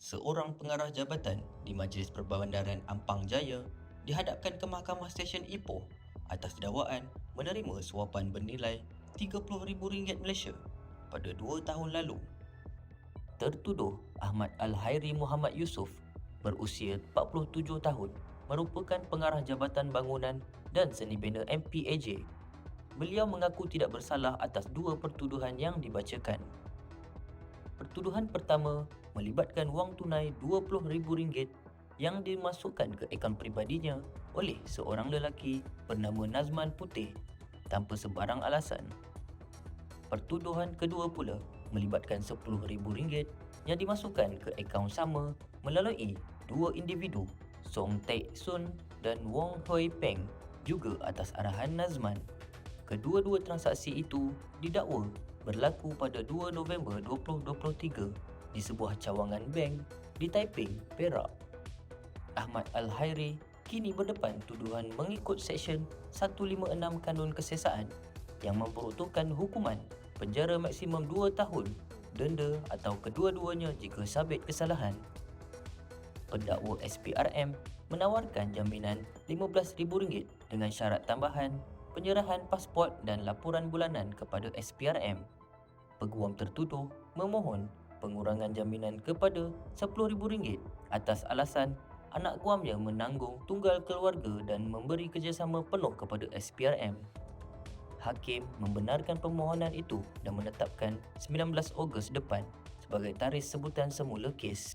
seorang pengarah jabatan di Majlis Perbandaran Ampang Jaya dihadapkan ke Mahkamah Stesen Ipoh atas dakwaan menerima suapan bernilai RM30,000 Malaysia pada dua tahun lalu. Tertuduh Ahmad Al-Hairi Muhammad Yusof berusia 47 tahun merupakan pengarah Jabatan Bangunan dan Seni Bina MPAJ. Beliau mengaku tidak bersalah atas dua pertuduhan yang dibacakan. Pertuduhan pertama melibatkan wang tunai RM20,000 yang dimasukkan ke akaun peribadinya oleh seorang lelaki bernama Nazman Putih tanpa sebarang alasan. Pertuduhan kedua pula melibatkan RM10,000 yang dimasukkan ke akaun sama melalui dua individu Song Taek Sun dan Wong Hoi Peng juga atas arahan Nazman. Kedua-dua transaksi itu didakwa berlaku pada 2 November 2023 di sebuah cawangan bank di Taiping, Perak. Ahmad Al-Hairi kini berdepan tuduhan mengikut Seksyen 156 Kanun Kesiasaan yang memperuntukkan hukuman penjara maksimum 2 tahun, denda atau kedua-duanya jika sabit kesalahan. Pendakwa SPRM menawarkan jaminan RM15,000 dengan syarat tambahan penyerahan pasport dan laporan bulanan kepada SPRM. Peguam tertuduh memohon pengurangan jaminan kepada RM10,000 atas alasan anak guamnya menanggung tunggal keluarga dan memberi kerjasama penuh kepada SPRM. Hakim membenarkan permohonan itu dan menetapkan 19 Ogos depan sebagai tarikh sebutan semula kes.